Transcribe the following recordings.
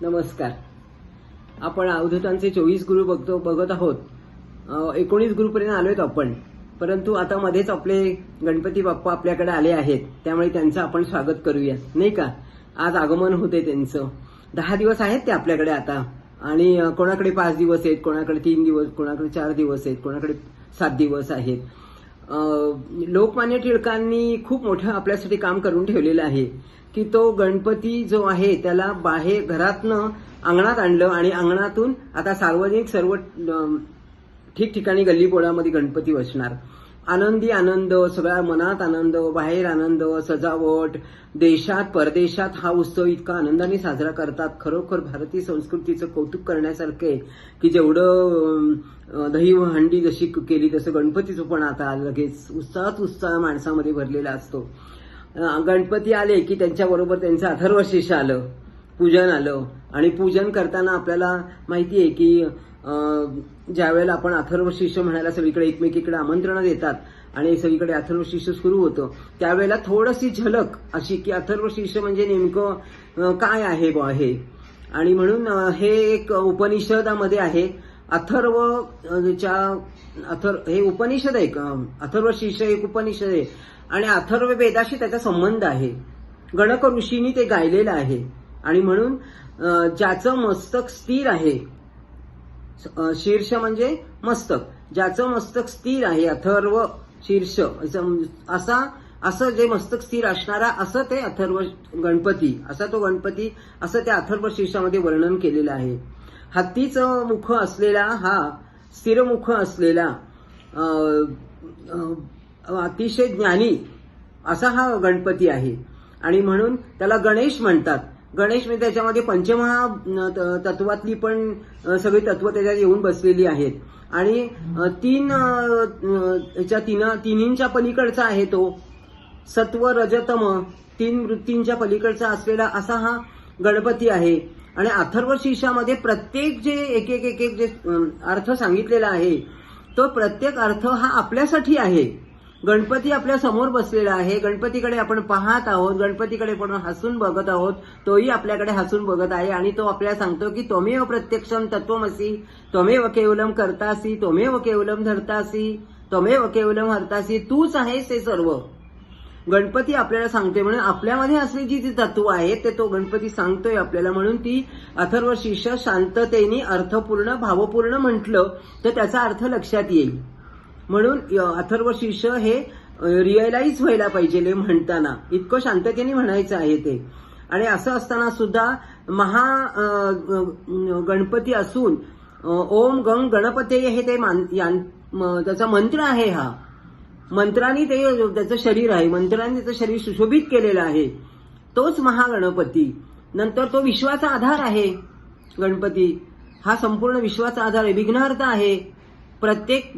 नमस्कार. आपण अवधूतांचे चोवीस गुरु बघतो बघत आहोत. एकोणीस गुरुपर्यंत आलोय आपण. परंतु आता मध्येच आपले गणपती बाप्पा आपल्याकडे आले आहेत. त्यामुळे त्यांचं आपण स्वागत करूया. नाही का? आज आगमन होते त्यांचं. दहा दिवस आहेत ते आपल्याकडे आता. आणि कोणाकडे पाच दिवस आहेत कोणाकडे तीन दिवस कोणाकडे चार दिवस आहेत कोणाकडे सात दिवस आहेत. लोकमान्य टिळकांनी खूप मोठं आपल्यासाठी काम करून ठेवलेलं आहे. की तो गणपती जो आहे त्याला बाहेर घरातनं अंगणात आणलं आणि अंगणातून आता सार्वजनिक सर्व ठिकठिकाणी गल्लीबोळामध्ये गणपती बसणार. आनंदी आनंद सगळ्या मनात आनंद बाहेर आनंद सजावट देशात परदेशात हा उत्सव इतका आनंदाने साजरा करतात. खरोखर भारतीय संस्कृतीचं कौतुक करण्यासारखं आहे की जेवढं दही दही हंडी जशी केली तसं गणपतीचं पण आता लगेच उत्साहात उत्साह माणसामध्ये भरलेला असतो. गणपती आले की त्यांच्याबरोबर त्यांचं अथर्वशिष्य आलं पूजन आलं. आणि पूजन करताना आपल्याला माहिती आहे की ज्यावेळेला आपण अथर्वशिष्य म्हणायला सगळीकडे एकमेकीकडे आमंत्रणं देतात आणि सगळीकडे अथर्वशिष्य सुरू होतं त्यावेळेला थोडीशी झलक अशी की अथर्वशिष्य म्हणजे नेमकं काय आहे बॉ हे? आणि म्हणून हे एक उपनिषदामध्ये आहे. अथर्व अं, च्या अथर्व हे उपनिषद आहे अथर्व शिष्य एक उपनिषद आहे. आणि अथर्व वेदाशी त्याचा संबंध आहे. गणक ऋषींनी ते गायलेलं आहे. आणि म्हणून ज्याचं मस्तक स्थिर आहे शीर्ष म्हणजे मस्तक. ज्याचं मस्तक स्थिर आहे अथर्व शीर्ष असा असं जे मस्तक स्थिर असणारा असं ते अथर्व गणपती असा तो गणपती असं त्या अथर्व शीर्षामध्ये वर्णन केलेलं आहे. हत्तीचं मुख असलेला हा स्थिरमुख असलेला अतिशय ज्ञानी असा हा गणपती आहे. आणि म्हणून त्याला गणेश म्हणतात. गणेश म्हणजे त्याच्यामध्ये पंचमहा त- तत्वातली पण सगळी तत्व त्याच्यात येऊन बसलेली आहेत. आणि तीन याच्या तीन तिन्हींच्या पलीकडचा आहे तो. सत्व रजतम तीन वृत्तींच्या पलीकडचा असलेला असा हा गणपती आहे. आणि अथर्व शीर्षामध्ये प्रत्येक जे एक एक एक एक जे अर्थ सांगितलेला आहे तो प्रत्येक अर्थ हा आपल्यासाठी आहे. गणपती आपल्यासमोर बसलेला आहे. गणपतीकडे आपण पाहत आहोत. गणपतीकडे पण हसून बघत आहोत. तोही आपल्याकडे हसून बघत आहे आणि तो आपल्याला सांगतो की त्वमेव प्रत्यक्षम तत्वमसी त्वमेव केवलम करतासी त्वमेव केवलम धरतासी त्वमेव केवलम हरतासी तूच आहेस हे सर्व. गणपती आपल्याला सांगते म्हणून आपल्यामध्ये असली जी जी तत्व आहेत ते तो गणपती सांगतोय आपल्याला म्हणून ती अथर्व शिष्य शांततेने अर्थपूर्ण भावपूर्ण म्हटलं तर त्याचा अर्थ लक्षात येईल. म्हणून अथर्व शिष्य हे रिअलाइज व्हायला पाहिजे हे म्हणताना. इतकं शांततेने म्हणायचं आहे ते. आणि असं असताना सुद्धा महा गणपती असून ओम गंग गणपते हे ते मान- यां- म- त्याचा मंत्र आहे हा. मंत्रांनी ते त्याचं शरीर आहे मंत्रांनी त्याचं शरीर सुशोभित केलेलं आहे. तोच महागणपती. नंतर तो विश्वाचा आधार आहे गणपती. हा संपूर्ण विश्वाचा आधार आहे विघ्नहर्ता आहे. प्रत्येक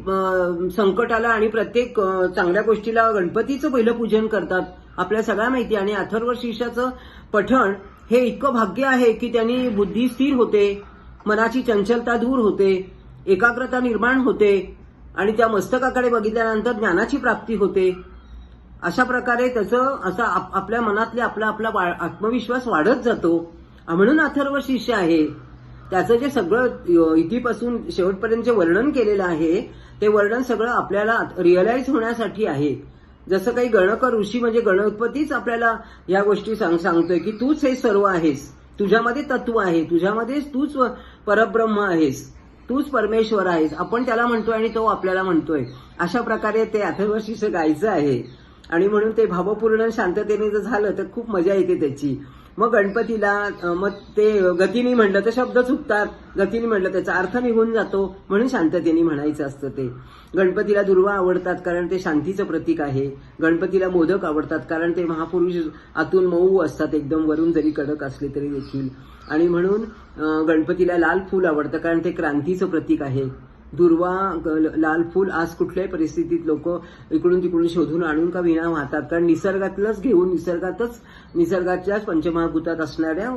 संकटाला आणि प्रत्येक चांगल्या गोष्टीला गणपतीचं पहिलं पूजन करतात. आपल्या सगळ्या माहिती आणि अथर्व शीर्षाचं पठण हे इतकं भाग्य आहे की त्यांनी बुद्धी स्थिर होते मनाची चंचलता दूर होते एकाग्रता निर्माण होते. आणि त्या मस्तकाकडे बघितल्यानंतर ज्ञानाची प्राप्ती होते. अशा प्रकारे त्याचं असं आप- आपल्या मनातले आपला आपला आत्मविश्वास वाढत जातो. म्हणून अथर्व शिष्य आहे. त्याचं जे सगळं इथीपासून शेवटपर्यंत जे वर्णन केलेलं आहे ते वर्णन सगळं आपल्याला रिअलाइज होण्यासाठी आहे. जसं काही गणक ऋषी म्हणजे गणपतीच आपल्याला या गोष्टी सांग सांगतोय की तूच हे सर्व आहेस. तुझ्यामध्ये तत्व आहे. तुझ्यामध्ये तूच परब्रह्म आहेस. तूच परमेश्वर आहेस. आपण त्याला म्हणतोय आणि तो आपल्याला म्हणतोय. अशा प्रकारे ते अथर्वशीष गायचं आहे. आणि म्हणून ते भावपूर्ण शांततेने जर झालं तर खूप मजा येते त्याची. मग गणपतीला मग ते गतीने म्हणलं तर शब्द चुकतात. गतीने म्हणलं त्याचा अर्थ निघून जातो म्हणून शांततेने म्हणायचं असतं ते. गणपतीला दुर्वा आवडतात कारण ते शांतीचं प्रतीक आहे. गणपतीला मोदक आवडतात कारण ते महापुरुष आतून मऊ असतात. एकदम वरून जरी कडक असले तरी देखील. आणि म्हणून गणपतीला लाल फूल आवडतं कारण ते क्रांतीचं प्रतीक आहे. दुर्वा लाल फूल आज कुठल्याही परिस्थितीत लोक इकडून तिकडून शोधून आणून का विना वाहतात? कारण निसर्गातलंच घेऊन निसर्गातच निसर्गाच्याच पंचमहाभूतात असणाऱ्या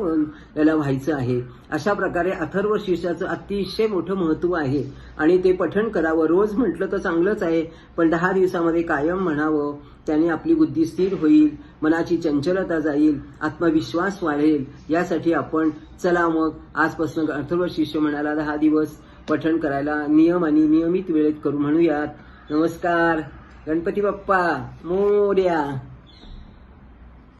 याला व्हायचं आहे. अशा प्रकारे अथर्व शीर्षाचं अतिशय मोठं महत्त्व आहे. आणि ते पठण करावं. रोज म्हटलं तर चांगलंच आहे पण दहा दिवसामध्ये कायम म्हणावं. त्याने आपली बुद्धी स्थिर होईल मनाची चंचलता जाईल आत्मविश्वास वाढेल. यासाठी आपण चला मग आजपासून अथर्व शिष्य म्हणाला दहा दिवस. पठण करायला नियम आणि नियमित वेळेत करू म्हणूयात. नमस्कार. गणपती बाप्पा मोर्या.